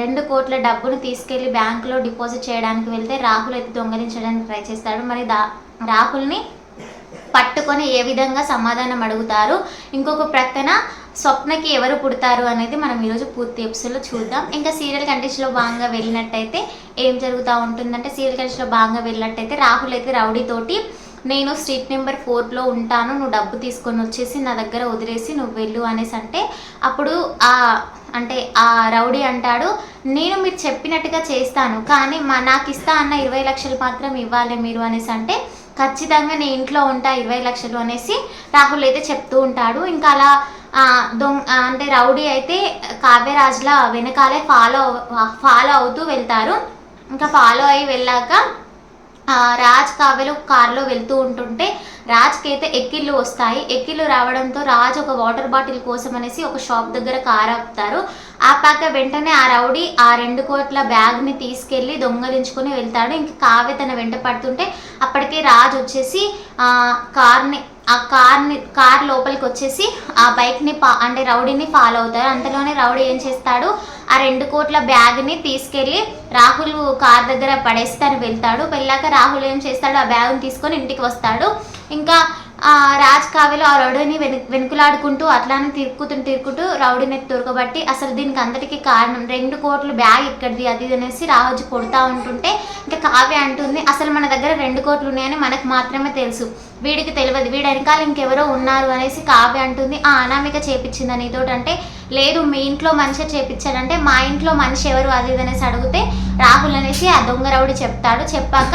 రెండు కోట్ల డబ్బును తీసుకెళ్ళి బ్యాంకులో డిపాజిట్ చేయడానికి వెళ్తే రాహుల్ అయితే దొంగలించడానికి ట్రై చేస్తాడు. మరి దా రాహుల్ని పట్టుకొని ఏ విధంగా సమాధానం అడుగుతారు? ఇంకొక ప్రక్కన స్వప్నకి ఎవరు పుడతారు అనేది మనం ఈరోజు పూర్తి ఎపిసోడ్లో చూద్దాం. ఇంకా సీరియల్ కండిషన్లో భాగంగా వెళ్ళినట్టయితే ఏం జరుగుతూ ఉంటుందంటే సీరియల్ కండిషన్లో భాగంగా వెళ్ళినట్టయితే రాహుల్ అయితే రౌడీతోటి నేను స్ట్రీట్ నెంబర్ ఫోర్లో ఉంటాను నువ్వు డబ్బు తీసుకొని వచ్చేసి నా దగ్గర వదిలేసి నువ్వు వెళ్ళు అనేసి అంటే అప్పుడు ఆ అంటే ఆ రౌడీ అంటాడు నేను మీరు చెప్పినట్టుగా చేస్తాను కానీ మా నాకు ఇస్తా అన్న ఇరవై లక్షలు మాత్రం ఇవ్వాలి మీరు అనేసి అంటే ఖచ్చితంగా నేను ఇంట్లో ఉంటా ఇరవై లక్షలు అనేసి రాహుల్ అయితే చెప్తూ ఉంటాడు. ఇంకా అలా దొంగ అంటే రౌడీ అయితే కావ్యరాజ్ల వెనకాలే ఫాలో ఫాలో అవుతూ వెళ్తారు. ఇంకా ఫాలో అయి వెళ్ళాక రాజ్ కావ్యలు కారులో వెళ్తూ ఉంటుంటే రాజ్కి అయితే ఎక్కిళ్ళు వస్తాయి. ఎక్కిళ్ళు రావడంతో రాజ్ ఒక వాటర్ బాటిల్ కోసం అనేసి ఒక షాప్ దగ్గర కార్ ఆపుతారు. ఆపాక వెంటనే ఆ రౌడీ ఆ రెండు కోట్ల బ్యాగ్ని తీసుకెళ్ళి దొంగలించుకొని వెళ్తాడు. ఇంక కావ్య తన వెంట పడుతుంటే అప్పటికే రాజ్ వచ్చేసి కార్ని ఆ కార్ని కార్ లోపలికి వచ్చేసి ఆ బైక్ని పా అంటే రౌడీని ఫాలో అవుతారు అంతలోనే రౌడీ ఏం చేస్తాడు? ఆ రెండు కోట్ల బ్యాగ్ని తీసుకెళ్ళి రాహుల్ కార్ దగ్గర పడేస్తాను వెళ్తాడు. వెళ్ళాక రాహుల్ ఏం చేస్తాడు? ఆ బ్యాగ్ని తీసుకొని ఇంటికి వస్తాడు. ఇంకా ఆ రాజ్ కావ్యలో ఆ రౌడీని వెను వెనుకలాడుకుంటూ అట్లానే తిరుక్కుతూ తిరుక్కుంటూ రౌడీని దొరకబట్టి అసలు దీనికి అందరికీ కారణం రెండు కోట్లు బ్యాగ్ ఇక్కడిది అది ఇది అనేసి రాజు కొడుతూ ఉంటుంటే ఇంకా కావ్య అంటుంది అసలు మన దగ్గర రెండు కోట్లు ఉన్నాయని మనకు మాత్రమే తెలుసు. వీడికి తెలియదు వీడి వెనకాల ఇంకెవరో ఉన్నారు అనేసి కావ్య అంటుంది. ఆ అనామిక చేపించిందా నీతోటి? అంటే లేదు మీ ఇంట్లో మనిషి చేపించాడంటే మా ఇంట్లో మనిషి ఎవరు? అది ఇది అనేసి అడిగితే రాహుల్ అనేసి ఆ దొంగ రౌడీ చెప్తాడు. చెప్పాక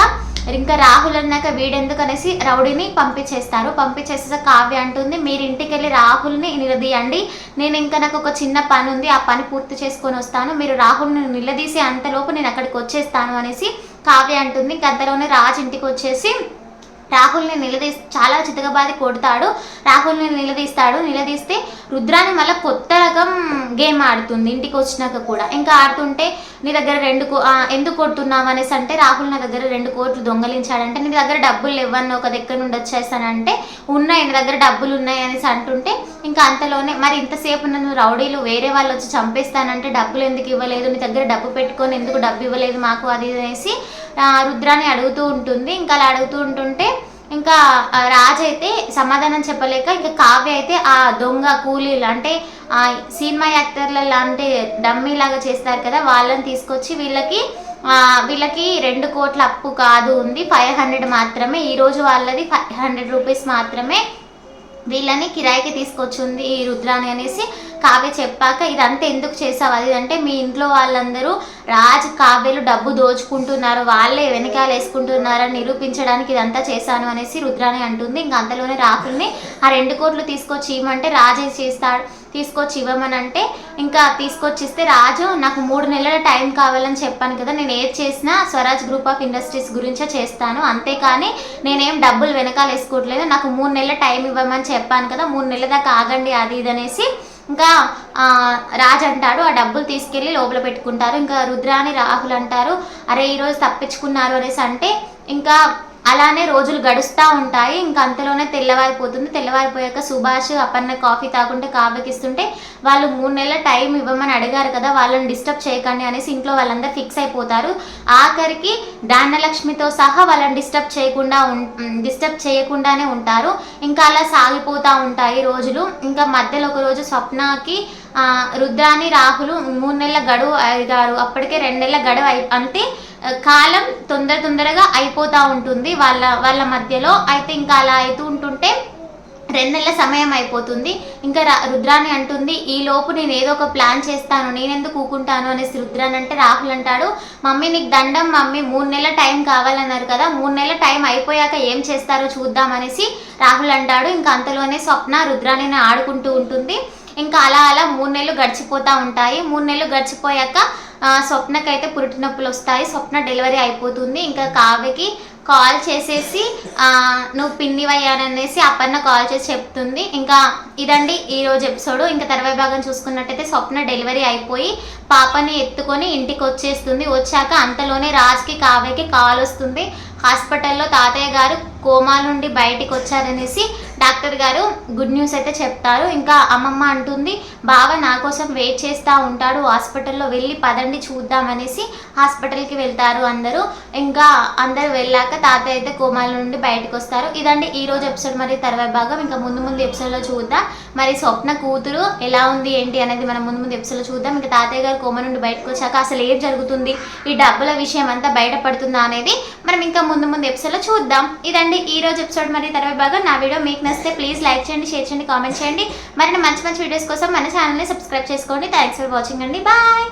ఇంకా రాహుల్ అన్నాక వీడెందుకు అనేసి రౌడీని పంపించేస్తారు. పంపించేసే కావ్య అంటుంది మీరు ఇంటికి వెళ్ళి రాహుల్ని నిలదీయండి. నేను ఇంకా నాకు ఒక చిన్న పని ఉంది ఆ పని పూర్తి చేసుకొని వస్తాను. మీరు రాహుల్ని నిలదీసి అంతలోపు నేను అక్కడికి వచ్చేస్తాను అనేసి కావ్య అంటుంది. గద్దలోనే రాజు రాజ్ ఇంటికి వచ్చేసి రాహుల్ని నిలదీ చాలా చితకబాది కొడతాడు. రాహుల్ని నిలదీస్తాడు. నిలదీస్తే రుద్రాని మళ్ళీ కొత్త రకం గేమ్ ఆడుతుంది ఇంటికి వచ్చినాక కూడా. ఇంకా ఆడుతుంటే నీ దగ్గర రెండు కో- ఎందుకు కొడుతున్నావు అనేసి అంటే రాహుల్ నా దగ్గర రెండు కోట్లు దొంగలించాడంటే నీ దగ్గర డబ్బులు ఇవ్వను ఒక దగ్గర నుండి వచ్చేస్తానంటే ఉన్నాయి నీ దగ్గర డబ్బులు ఉన్నాయి అనేసి అంటుంటే ఇంకా అంతలోనే మరి ఇంతసేపు నన్ను రౌడీలు వేరే వాళ్ళు వచ్చి చంపేస్తానంటే డబ్బులు ఎందుకు ఇవ్వలేదు? నీ దగ్గర డబ్బు పెట్టుకొని ఎందుకు డబ్బు ఇవ్వలేదు మాకు? అది అనేసి రుద్రాన్ని రుద్రాని అడుగుతూ ఉంటుంది. ఇంకా అలా అడుగుతూ ఉంటుంటే ఇంకా రాజ్ అయితే సమాధానం చెప్పలేక ఇంకా కావ్య అయితే ఆ దొంగ కూలీలు అంటే ఆ సినిమా యాక్టర్ల లాంటి డమ్మీ లాగా చేస్తారు కదా వాళ్ళని తీసుకొచ్చి వీళ్ళకి వీళ్ళకి రెండు కోట్ల అప్పు కాదు ఉంది. ఫైవ్ హండ్రెడ్ మాత్రమే ఈరోజు వాళ్ళది ఫైవ్ హండ్రెడ్ రూపీస్ మాత్రమే వీళ్ళని కిరాయికి తీసుకొచ్చింది ఈ రుద్రాని అనేసి. కావ్య చెప్పాక ఇదంతా ఎందుకు చేసావు? అది అంటే మీ ఇంట్లో వాళ్ళందరూ రాజ్ కావ్యలు డబ్బు దోచుకుంటున్నారు వాళ్ళే వెనకాల వేసుకుంటున్నారని నిరూపించడానికి ఇదంతా చేశాను అనేసి రుద్రాని అంటుంది. ఇంకా అంతలోనే రాహుల్ని ఆ రెండు కోట్లు తీసుకొచ్చి ఇవ్వమంటే రాజే చేస్తాడు. తీసుకొచ్చి ఇవ్వమని అంటే ఇంకా తీసుకొచ్చిస్తే రాజు నాకు మూడు నెలల టైం కావాలని చెప్పాను కదా నేను ఏది చేసినా స్వరాజ్ గ్రూప్ ఆఫ్ ఇండస్ట్రీస్ గురించే చేస్తాను. అంతేకాని నేనేం డబ్బులు వెనకాల వేసుకోవట్లేదు నాకు మూడు నెలల టైం ఇవ్వమని చెప్పాను కదా మూడు నెలల దాకా ఆగండి అది ఇది అనేసి ఇంకా రాజు రాజ్ అంటాడు ఆ డబ్బులు తీసుకెళ్ళి లోపల పెట్టుకుంటారు. ఇంకా రుద్రాని రాహుల్ అంటారు అరే ఈరోజు తప్పించుకున్నారు అనేసి అంటే ఇంకా అలానే రోజులు గడుస్తూ ఉంటాయి. ఇంకా అంతలోనే తెల్లవారిపోతుంది. తెల్లవారిపోయాక సుభాష్ అపర్ణ కాఫీ తాగుంటే కావ్యకి వాళ్ళు మూడు నెలల టైం ఇవ్వమని అడిగారు కదా వాళ్ళని డిస్టర్బ్ చేయకండి అనేసి ఇంట్లో వాళ్ళందరూ ఫిక్స్ అయిపోతారు. ఆఖరికి దానలక్ష్మితో సహా వాళ్ళని డిస్టర్బ్ చేయకుండా డిస్టర్బ్ చేయకుండానే ఉంటారు. ఇంకా అలా సాగిపోతూ ఉంటాయి రోజులు. ఇంకా మధ్యలో ఒక రోజు స్వప్నకి రుద్రాని రాహులు మూడు నెలల గడువు అడిగారు అప్పటికే రెండు నెలల గడువు అయి అంతే కాలం తొందర తొందరగా అయిపోతూ ఉంటుంది. వాళ్ళ వాళ్ళ మధ్యలో అయితే ఇంకా అలా అవుతూ ఉంటుంటే రెండు నెలల సమయం అయిపోతుంది. ఇంకా రా- రుద్రాని అంటుంది ఈ లోపు నేను ఏదో ఒక ప్లాన్ చేస్తాను. నేనెందుకు కూకుంటాను అనేసి రుద్రాని అంటే రాహుల్ అంటాడు మమ్మీ నీకు దండం మమ్మీ మూడు నెలల టైం కావాలన్నారు కదా మూడు నెలల టైం అయిపోయాక ఏం చేస్తారో చూద్దాం అనేసి రాహుల్ అంటాడు. ఇంకా అంతలోనే స్వప్న రుద్రాని ఆడుకుంటూ ఉంటుంది. ఇంకా అలా అలా మూడు నెలలు గడిచిపోతూ ఉంటాయి. మూడు నెలలు గడిచిపోయాక స్వప్నకైతే పురిటి నొప్పులు వస్తాయి. స్వప్న డెలివరీ అయిపోతుంది. ఇంకా కావ్యకి కాల్ చేసేసి నువ్వు పిన్నివయ్యాననేసి అపర్ణ కాల్ చేసి చెప్తుంది. ఇంకా ఇదండి ఈ రోజు ఎపిసోడ్. ఇంకా తర్వాత భాగం చూసుకున్నట్టయితే స్వప్న డెలివరీ అయిపోయి పాపని ఎత్తుకొని ఇంటికి వచ్చేస్తుంది వచ్చాక అంతలోనే రాజ్కి కావ్యకి కాల్ వస్తుంది. హాస్పిటల్లో తాతయ్య గారు కోమా నుండి బయటికి వచ్చారనేసి డాక్టర్ గారు గుడ్ న్యూస్ అయితే చెప్తారు. ఇంకా అమ్మమ్మ అంటుంది బావ నా కోసం వెయిట్ చేస్తూ ఉంటాడు హాస్పిటల్లో వెళ్ళి పదండి చూద్దాం అనేసి హాస్పిటల్కి వెళ్తారు అందరూ. ఇంకా అందరూ వెళ్ళాక తాతయ్య అయితే కోమాల నుండి బయటకు వస్తారు. ఇదండి ఈ రోజు ఎపిసోడ్ మరి తర్వాత భాగం. ఇంకా ముందు ముందు ఎపిసోడ్లో చూద్దాం. మరి స్వప్న కూతురు ఎలా ఉంది ఏంటి అనేది మనం ముందు ముందు ఎపిసోడ్లో చూద్దాం. ఇంకా తాతయ్య గారు కోమ నుండి బయటకు వచ్చాక అసలు ఏం జరుగుతుంది ఈ డబ్బుల విషయం అంతా బయటపడుతుందా అనేది మనం ఇంకా ముందు ముందు ఎపిసోడ్లో చూద్దాం. ఇదండి ఈ రోజు ఎపిసోడ్ మరి తర్వాత భాగం నా వీడియో మీకు నచ్చితే ప్లీజ్ లైక్ చేయండి షేర్ చేయండి కామెంట్ చేయండి. మరిన్ని మంచి మంచి వీడియోస్ కోసం మన ఛానల్ని సబ్స్క్రైబ్ చేసుకోండి. థ్యాంక్స్ ఫర్ వాచింగ్ అండి. బాయ్